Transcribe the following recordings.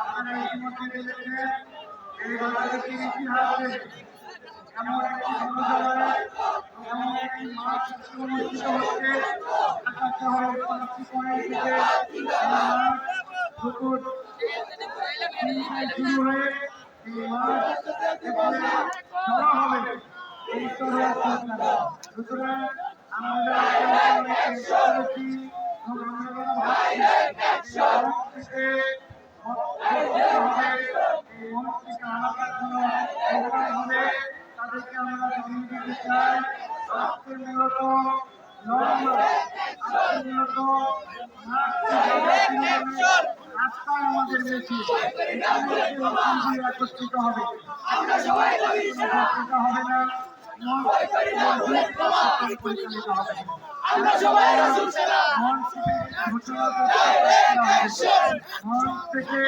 আপনারা ইতিমধ্যে দেখেছেন এই বাংলাদেশের ইতিহাসে এমন একটি সমুদ্রালয় শুরু হয়ে এই মাছ এখানে হবে এই স্তরে সুতরাং আমরা তাদেরকে আমরা চাই আমাদের একত্রিত হবে একত্রিত হবে। না আমরা সবাই রাসূল সেনা মঞ্চ থেকে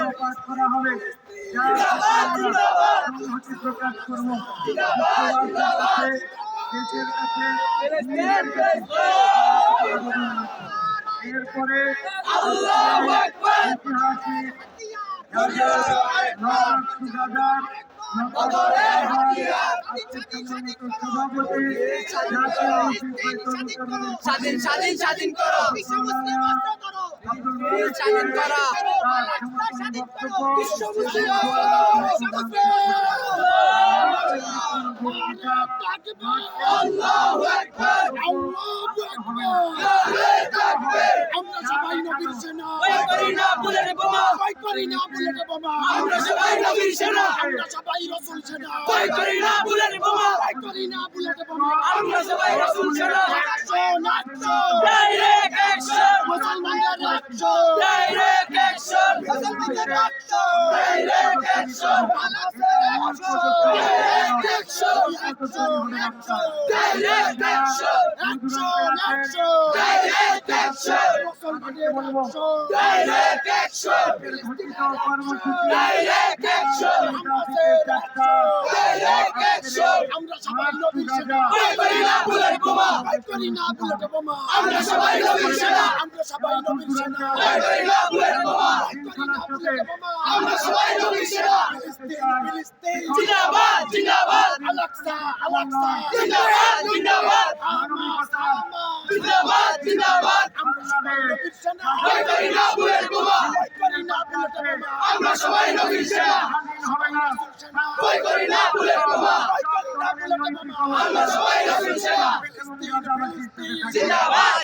প্রকাশ করা হবে। সংহতি প্রকাশ করব দেশের কাছে এরপরে স্বাধীন স্বাধীন স্বাধীন করো। স্বাধীন করো। বিশ্ব আমরা সবাই নবীর সেনা ভয় করি না বুলেট বোমা আমরা সবাই নবীর সেনা আমরা সবাই রসুল সেনা। ভয় করি না বুলেট বোমা ভয় করি না বুলেট বোমা আমরা সবাই রাসূল সেনা। অ্যাকশন অ্যাকশন আমরা সবাই নবীর সেনা আমরা সবাই নবীর সেনা আমরা সবাই নবীর সেনা আমরা সবাই নবীর সেনা ফিলিস্তিন জিন্দাবাদ জিন্দাবাদ। আলাক্সা আলাক্সা। জিন্দাবাদ জিন্দাবাদ। জিন্দাবাদ জিন্দাবাদ। আমরা সবাই নবীর সেনা ভয় করি না বুলেট বোমা। আমরা সবাই সেনা সেনা ভয় করি না বুলেট বোমা। আমরা সবাই ফিলিস্তিন ফিলিস্তিন জিন্দাবাদ।